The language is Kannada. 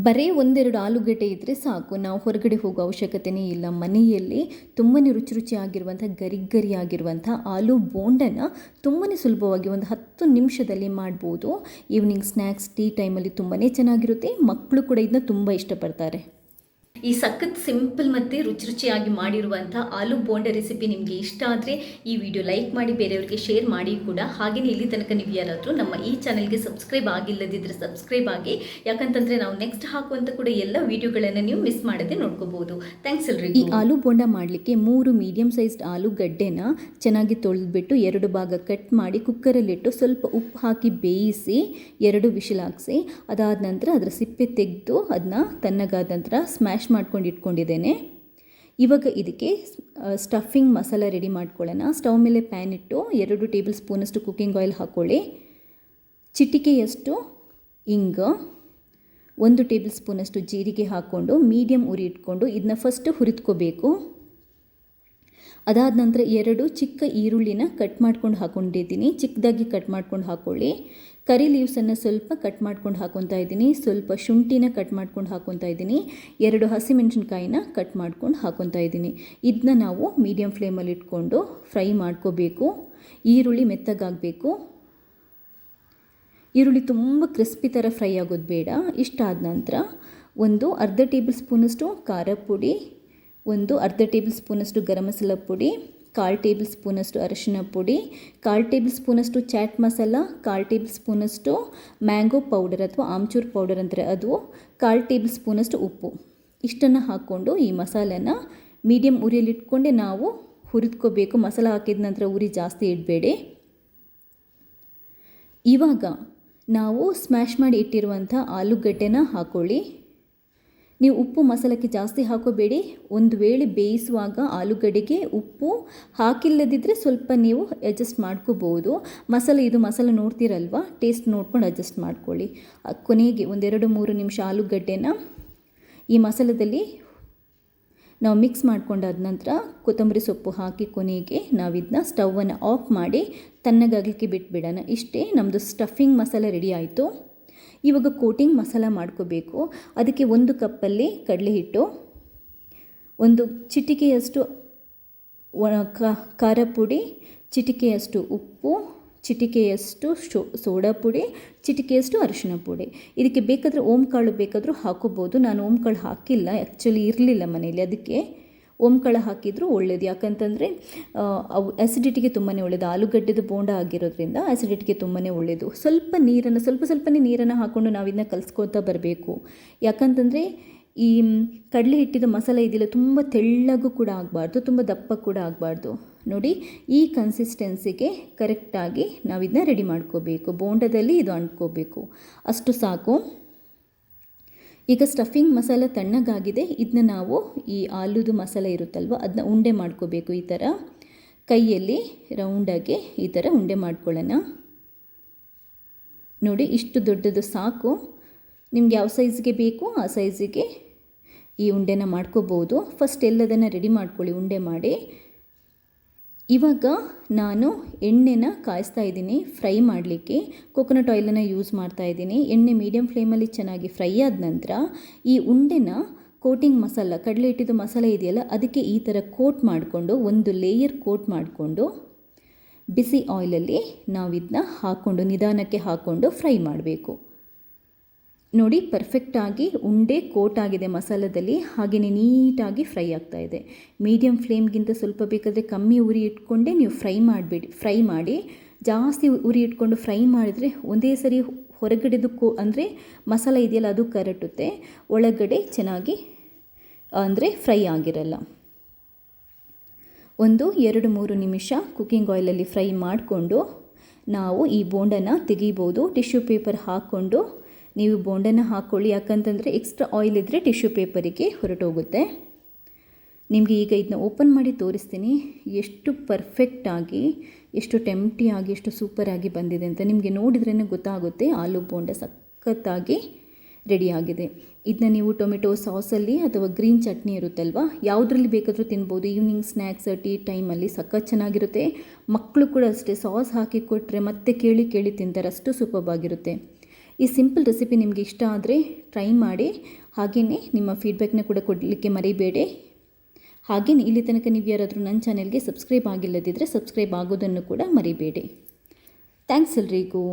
ಬರೀ ಒಂದೆರಡು ಆಲೂಗಡ್ಡೆ ಇದ್ದರೆ ಸಾಕು. ನಾವು ಹೊರಗಡೆ ಹೋಗೋ ಅವಶ್ಯಕತೆಯೇ ಇಲ್ಲ. ಮನೆಯಲ್ಲಿ ತುಂಬಾ ರುಚಿ ರುಚಿಯಾಗಿರುವಂಥ ಗರಿ ಗರಿಯಾಗಿರುವಂಥ ಆಲೂ ಬೋಂಡನ ತುಂಬಾ ಸುಲಭವಾಗಿ ಒಂದು ಹತ್ತು ನಿಮಿಷದಲ್ಲಿ ಮಾಡ್ಬೋದು. ಈವ್ನಿಂಗ್ ಸ್ನ್ಯಾಕ್ಸ್ ಟೀ ಟೈಮಲ್ಲಿ ತುಂಬಾ ಚೆನ್ನಾಗಿರುತ್ತೆ. ಮಕ್ಕಳು ಕೂಡ ಇದನ್ನ ತುಂಬ ಇಷ್ಟಪಡ್ತಾರೆ. ಈ ಸಖತ್ ಸಿಂಪಲ್ ಮತ್ತು ರುಚಿ ರುಚಿಯಾಗಿ ಮಾಡಿರುವಂಥ ಆಲೂ ಬೋಂಡ ರೆಸಿಪಿ ನಿಮಗೆ ಇಷ್ಟ ಆದರೆ ಈ ವಿಡಿಯೋ ಲೈಕ್ ಮಾಡಿ ಬೇರೆಯವರಿಗೆ ಶೇರ್ ಮಾಡಿ ಕೂಡ. ಹಾಗೆಯೇ ಇಲ್ಲಿ ತನಕ ನೀವು ಯಾರಾದರೂ ನಮ್ಮ ಈ ಚಾನಲ್ಗೆ ಸಬ್ಸ್ಕ್ರೈಬ್ ಆಗಿಲ್ಲದಿದ್ದರೆ ಸಬ್ಸ್ಕ್ರೈಬ್ ಆಗಿ. ಯಾಕಂತಂದರೆ ನಾವು ನೆಕ್ಸ್ಟ್ ಹಾಕುವಂಥ ಕೂಡ ಎಲ್ಲ ವಿಡಿಯೋಗಳನ್ನು ನೀವು ಮಿಸ್ ಮಾಡದೆ ನೋಡ್ಕೋಬಹುದು ಥ್ಯಾಂಕ್ಸ್ ಎಲ್ರಿ ಈ ಆಲೂ ಬೋಂಡ ಮಾಡಲಿಕ್ಕೆ ಮೂರು ಮೀಡಿಯಂ ಸೈಜ್ಡ್ ಆಲೂಗಡ್ಡೆನ ಚೆನ್ನಾಗಿ ತೊಳೆದ್ಬಿಟ್ಟು ಎರಡು ಭಾಗ ಕಟ್ ಮಾಡಿ ಕುಕ್ಕರಲ್ಲಿಟ್ಟು ಸ್ವಲ್ಪ ಉಪ್ಪು ಹಾಕಿ ಬೇಯಿಸಿ ಎರಡು ವಿಶಲ್ ಹಾಕಿಸಿ, ಅದಾದ ನಂತರ ಅದರ ಸಿಪ್ಪೆ ತೆಗೆದು ಅದನ್ನ ತಣ್ಣಗಾದ ನಂತರ ಸ್ಮ್ಯಾಶ್ ಮಾಡ್ಕೊಂಡು ಇಟ್ಕೊಂಡಿದ್ದೇನೆ. ಇವಾಗ ಇದಕ್ಕೆ ಸ್ಟಫಿಂಗ್ ಮಸಾಲ ರೆಡಿ ಮಾಡ್ಕೊಳ್ಳೋಣ. ಸ್ಟವ್ ಮೇಲೆ ಪ್ಯಾನ್ ಇಟ್ಟು ಎರಡು ಟೇಬಲ್ ಸ್ಪೂನಷ್ಟು ಕುಕ್ಕಿಂಗ್ ಆಯಿಲ್ ಹಾಕ್ಕೊಳ್ಳಿ ಚಿಟಿಕೆಯಷ್ಟು ಇಂಗ, ಒಂದು ಟೇಬಲ್ ಸ್ಪೂನಷ್ಟು ಜೀರಿಗೆ ಹಾಕ್ಕೊಂಡು ಮೀಡಿಯಮ್ ಉರಿ ಇಟ್ಕೊಂಡು ಇದನ್ನ ಫಸ್ಟ್ ಹುರಿದ್ಕೋಬೇಕು. ಅದಾದ ನಂತರ ಎರಡು ಚಿಕ್ಕ ಈರುಳ್ಳಿನ ಕಟ್ ಮಾಡ್ಕೊಂಡು ಹಾಕೊಂಡಿದ್ದೀನಿ. ಚಿಕ್ಕದಾಗಿ ಕಟ್ ಮಾಡ್ಕೊಂಡು ಹಾಕ್ಕೊಳ್ಳಿ ಕರಿ ಲೀವ್ಸನ್ನು ಸ್ವಲ್ಪ ಕಟ್ ಮಾಡ್ಕೊಂಡು ಹಾಕೊತಾ ಇದ್ದೀನಿ. ಸ್ವಲ್ಪ ಶುಂಠಿನ ಕಟ್ ಮಾಡ್ಕೊಂಡು ಹಾಕೊತಾ ಇದ್ದೀನಿ. ಎರಡು ಹಸಿಮೆಣಸಿನ್ಕಾಯಿನ ಕಟ್ ಮಾಡ್ಕೊಂಡು ಹಾಕೊತಾ ಇದ್ದೀನಿ. ಇದನ್ನ ನಾವು ಮೀಡಿಯಮ್ ಫ್ಲೇಮಲ್ಲಿ ಇಟ್ಕೊಂಡು ಫ್ರೈ ಮಾಡ್ಕೋಬೇಕು. ಈರುಳ್ಳಿ ಮೆತ್ತಗಾಗಬೇಕು. ಈರುಳ್ಳಿ ತುಂಬ ಕ್ರಿಸ್ಪಿ ಥರ ಫ್ರೈ ಆಗೋದು ಬೇಡ. ಇಷ್ಟಾದ ನಂತರ ಒಂದು ಅರ್ಧ ಟೇಬಲ್ ಸ್ಪೂನಷ್ಟು ಖಾರ ಪುಡಿ ಒಂದು ಅರ್ಧ ಟೇಬಲ್ ಸ್ಪೂನಷ್ಟು ಗರಂ ಮಸಾಲ ಪುಡಿ, ಕಾಲು ಟೇಬಲ್ ಸ್ಪೂನಷ್ಟು ಅರಿಶಿನ ಪುಡಿ, ಕಾಲು ಟೇಬಲ್ ಸ್ಪೂನಷ್ಟು ಚಾಟ್ ಮಸಾಲ, ಕಾಲು ಟೇಬಲ್ ಸ್ಪೂನಷ್ಟು ಮ್ಯಾಂಗೋ ಪೌಡರ್ ಅಥವಾ ಆಮ್ಚೂರ್ ಪೌಡರ್ ಅಂದರೆ ಅದು, ಕಾಲು ಟೇಬಲ್ ಸ್ಪೂನಷ್ಟು ಉಪ್ಪು. ಇಷ್ಟನ್ನು ಹಾಕ್ಕೊಂಡು ಈ ಮಸಾಲೆನ ಮೀಡಿಯಮ್ ಉರಿಯಲ್ಲಿ ಇಟ್ಕೊಂಡೆ ನಾವು ಹುರಿದ್ಕೋಬೇಕು. ಮಸಾಲ ಹಾಕಿದ ನಂತರ ಉರಿ ಜಾಸ್ತಿ ಇಡಬೇಡಿ. ಇವಾಗ ನಾವು ಸ್ಮ್ಯಾಶ್ ಮಾಡಿ ಇಟ್ಟಿರುವಂಥ ಆಲೂಗಡ್ಡೆನ ಹಾಕ್ಕೊಳ್ಳಿ ನೀವು ಉಪ್ಪು ಮಸಾಲಕ್ಕೆ ಜಾಸ್ತಿ ಹಾಕೋಬೇಡಿ. ಒಂದು ವೇಳೆ ಬೇಯಿಸುವಾಗ ಆಲೂಗಡ್ಡೆಗೆ ಉಪ್ಪು ಹಾಕಿಲ್ಲದಿದ್ದರೆ ಸ್ವಲ್ಪ ನೀವು ಅಡ್ಜಸ್ಟ್ ಮಾಡ್ಕೋಬೋದು. ಮಸಾಲೆ ಇದು ಮಸಾಲೆ ನೋಡ್ತೀರಲ್ವ? ಟೇಸ್ಟ್ ನೋಡ್ಕೊಂಡು ಅಡ್ಜಸ್ಟ್ ಮಾಡ್ಕೊಳ್ಳಿ. ಕೊನೆಗೆ ಒಂದೆರಡು ಮೂರು ನಿಮಿಷ ಆಲೂಗಡ್ಡೆನ ಈ ಮಸಾಲದಲ್ಲಿ ನಾವು ಮಿಕ್ಸ್ ಮಾಡ್ಕೊಂಡಾದ ನಂತರ ಕೊತ್ತಂಬರಿ ಸೊಪ್ಪು ಹಾಕಿ ಕೊನೆಗೆ ನಾವಿದನ್ನ ಸ್ಟವನ್ನು ಆಫ್ ಮಾಡಿ ತಣ್ಣಗಾಗಲಿಕ್ಕೆ ಬಿಟ್ಬಿಡೋಣ. ಇಷ್ಟೇ ನಮ್ಮದು ಸ್ಟಫಿಂಗ್ ಮಸಾಲೆ ರೆಡಿ ಆಯಿತು. ಇವಾಗ ಕೋಟಿಂಗ್ ಮಸಾಲ ಮಾಡ್ಕೋಬೇಕು. ಅದಕ್ಕೆ ಒಂದು ಕಪ್ಪಲ್ಲಿ ಕಡಲೆ ಹಿಟ್ಟು ಒಂದು ಚಿಟಿಕೆಯಷ್ಟು ಖಾರ ಪುಡಿ, ಚಿಟಿಕೆಯಷ್ಟು ಉಪ್ಪು, ಚಿಟಿಕೆಯಷ್ಟು ಶೋ, ಸೋಡಾ ಪುಡಿ, ಚಿಟಿಕೆಯಷ್ಟು ಅರಿಶಿನ ಪುಡಿ. ಇದಕ್ಕೆ ಬೇಕಾದರೆ ಓಂಕಾಳು ಬೇಕಾದರೂ ಹಾಕೋಬೋದು. ನಾನು ಓಂಕಾಳು ಹಾಕಿಲ್ಲ. ಆ್ಯಕ್ಚುಲಿ ಇರಲಿಲ್ಲ ಮನೇಲಿ. ಅದಕ್ಕೆ ಓಂಕಾಳು ಹಾಕಿದರೂ ಒಳ್ಳೇದು. ಯಾಕಂತಂದರೆ ಅವು ಆ್ಯಸಿಡಿಟಿಗೆ ತುಂಬಾ ಒಳ್ಳೆಯದು ಆಲೂಗಡ್ಡೆದು ಬೋಂಡ ಆಗಿರೋದ್ರಿಂದ ಆ್ಯಸಿಡಿಟಿಗೆ ತುಂಬಾ ಒಳ್ಳೆಯದು ಸ್ವಲ್ಪ ನೀರನ್ನು, ಸ್ವಲ್ಪ ಸ್ವಲ್ಪನೇ ನೀರನ್ನು ಹಾಕ್ಕೊಂಡು ನಾವಿದನ್ನ ಕಲಿಸ್ಕೊತಾ ಬರಬೇಕು. ಯಾಕಂತಂದರೆ, ಈ ಕಡಲೆ ಹಿಟ್ಟಿದ ಮಸಾಲೆ ಇದಿಲ್ಲ ತುಂಬ ತೆಳ್ಳಗೂ ಕೂಡ ಆಗಬಾರ್ದು, ತುಂಬ ದಪ್ಪ ಕೂಡ ಆಗಬಾರ್ದು. ನೋಡಿ, ಈ ಕನ್ಸಿಸ್ಟೆನ್ಸಿಗೆ ಕರೆಕ್ಟಾಗಿ ನಾವಿದನ್ನ ರೆಡಿ ಮಾಡ್ಕೋಬೇಕು. ಬೋಂಡದಲ್ಲಿ ಇದು ಅಂಟ್ಕೋಬೇಕು. ಅಷ್ಟು ಸಾಕು. ಈಗ ಸ್ಟಫಿಂಗ್ ಮಸಾಲ ತಣ್ಣಗಾಗಿದೆ. ಇದನ್ನ ನಾವು ಈ ಆಲೂದು ಮಸಾಲ ಇರುತ್ತಲ್ವ ಅದನ್ನ ಉಂಡೆ ಮಾಡ್ಕೋಬೇಕು ಈ ಥರ. ಕೈಯಲ್ಲಿ ರೌಂಡಾಗಿ ಈ ಥರ ಉಂಡೆ ಮಾಡ್ಕೊಳ್ಳೋಣ. ನೋಡಿ, ಇಷ್ಟು ದೊಡ್ಡದು ಸಾಕು. ನಿಮ್ಗೆ ಯಾವ ಸೈಜ್ಗೆ ಬೇಕು, ಆ ಸೈಜಿಗೆ ಈ ಉಂಡೆನ ಮಾಡ್ಕೋಬೋದು. ಫಸ್ಟ್ ಎಲ್ಲದನ್ನು ರೆಡಿ ಮಾಡ್ಕೊಳ್ಳಿ, ಉಂಡೆ ಮಾಡಿ. ಇವಾಗ ನಾನು ಎಣ್ಣೆನ ಕಾಯಿಸ್ತಾ ಇದ್ದೀನಿ, ಫ್ರೈ ಮಾಡಲಿಕ್ಕೆ. ಕೊಕೊನಟ್ ಆಯಿಲನ್ನು ಯೂಸ್ ಮಾಡ್ತಾ ಇದ್ದೀನಿ. ಎಣ್ಣೆ ಮೀಡಿಯಮ್ ಫ್ಲೇಮಲ್ಲಿ ಚೆನ್ನಾಗಿ ಫ್ರೈ ಆದ ನಂತರ ಈ ಉಂಡೆನ ಕೋಟಿಂಗ್ ಮಸಾಲ, ಕಡಲೆ ಇಟ್ಟಿದ್ದು ಮಸಾಲೆ ಇದೆಯಲ್ಲ, ಅದಕ್ಕೆ ಈ ಥರ ಕೋಟ್ ಮಾಡಿಕೊಂಡು, ಒಂದು ಲೇಯರ್ ಕೋಟ್ ಮಾಡಿಕೊಂಡು ಬಿಸಿ ಆಯಿಲಲ್ಲಿ ನಾವಿದನ್ನ ಹಾಕ್ಕೊಂಡು ನಿಧಾನಕ್ಕೆ ಹಾಕ್ಕೊಂಡು ಫ್ರೈ ಮಾಡಬೇಕು. ನೋಡಿ ಪರ್ಫೆಕ್ಟಾಗಿ ಉಂಡೆ ಕೋಟ್ ಆಗಿದೆ ಮಸಾಲದಲ್ಲಿ ಹಾಗೆಯೇ ನೀಟಾಗಿ ಫ್ರೈ ಆಗ್ತಾ ಇದೆ. ಮೀಡಿಯಮ್ ಫ್ಲೇಮ್ಗಿಂತ ಸ್ವಲ್ಪ ಬೇಕಾದರೆ ಕಮ್ಮಿ ಉರಿ ಇಟ್ಕೊಂಡೇ ನೀವು ಫ್ರೈ ಮಾಡಿಬಿಡಿ ಫ್ರೈ ಮಾಡಿ. ಜಾಸ್ತಿ ಉರಿ ಇಟ್ಕೊಂಡು ಫ್ರೈ ಮಾಡಿದರೆ ಒಂದೇ ಸರಿ ಹೊರಗಡೆದು ಕೋ, ಅಂದರೆ ಮಸಾಲ ಇದೆಯಲ್ಲ, ಅದು ಕರಟುತ್ತೆ. ಒಳಗಡೆ ಚೆನ್ನಾಗಿ, ಅಂದರೆ ಫ್ರೈ ಆಗಿರಲ್ಲ. ಒಂದು, ಎರಡು, ಮೂರು ನಿಮಿಷ ಕುಕ್ಕಿಂಗ್ ಆಯಿಲಲ್ಲಿ ಫ್ರೈ ಮಾಡಿಕೊಂಡು ನಾವು ಈ ಬೋಂಡನ ತೆಗಿಬೋದು ಟಿಶ್ಯೂ ಪೇಪರ್ ಹಾಕ್ಕೊಂಡು ನೀವು ಬೋಂಡನ್ನು ಹಾಕ್ಕೊಳ್ಳಿ ಯಾಕಂತಂದರೆ ಎಕ್ಸ್ಟ್ರಾ ಆಯಿಲ್ ಇದ್ದರೆ ಟಿಶ್ಯೂ ಪೇಪರಿಗೆ ಹೊರಟೋಗುತ್ತೆ. ನಿಮಗೆ ಈಗ ಇದನ್ನ ಓಪನ್ ಮಾಡಿ ತೋರಿಸ್ತೀನಿ. ಎಷ್ಟು ಪರ್ಫೆಕ್ಟಾಗಿ ಎಷ್ಟು ಟೆಂಪ್ಟಿಯಾಗಿ ಎಷ್ಟು ಸೂಪರಾಗಿ ಬಂದಿದೆ ಅಂತ ನಿಮಗೆ ನೋಡಿದ್ರೇ ಗೊತ್ತಾಗುತ್ತೆ. ಆಲೂ ಬೋಂಡ ಸಖತ್ತಾಗಿ ರೆಡಿಯಾಗಿದೆ ಇದನ್ನ ನೀವು ಟೊಮೆಟೊ ಸಾಸಲ್ಲಿ ಅಥವಾ ಗ್ರೀನ್ ಚಟ್ನಿ ಇರುತ್ತಲ್ವ, ಯಾವುದ್ರಲ್ಲಿ ಬೇಕಾದರೂ ತಿನ್ಬೋದು. ಈವ್ನಿಂಗ್ ಸ್ನ್ಯಾಕ್ಸ್ ಟೀ ಟೈಮಲ್ಲಿ ಸಖತ್ ಚೆನ್ನಾಗಿರುತ್ತೆ. ಮಕ್ಕಳು ಕೂಡ ಅಷ್ಟೇ ಸಾಸ್ ಹಾಕಿ ಕೊಟ್ಟರೆ ಮತ್ತೆ ಕೇಳಿ ಕೇಳಿ ತಿಂತಾರೆ ಅಷ್ಟು ಸೂಪರ್ಬಾಗಿರುತ್ತೆ ಈ ಸಿಂಪಲ್ ರೆಸಿಪಿ ನಿಮಗೆ ಇಷ್ಟ ಆದರೆ ಟ್ರೈ ಮಾಡಿ. ಹಾಗೆಯೇ ನಿಮ್ಮ ಫೀಡ್ಬ್ಯಾಕ್ನ ಕೂಡ ಕೊಡಲಿಕ್ಕೆ ಮರಿಬೇಡಿ. ಹಾಗೆಯೇ ಇಲ್ಲಿ ತನಕ ನೀವು ಯಾರಾದರೂ ನನ್ನ ಚಾನೆಲ್ಗೆ ಸಬ್ಸ್ಕ್ರೈಬ್ ಆಗಿಲ್ಲದಿದ್ದರೆ ಸಬ್ಸ್ಕ್ರೈಬ್ ಆಗೋದನ್ನು ಕೂಡ ಮರಿಬೇಡಿ. ಥ್ಯಾಂಕ್ಸ್ ಎಲ್ರಿಗೂ.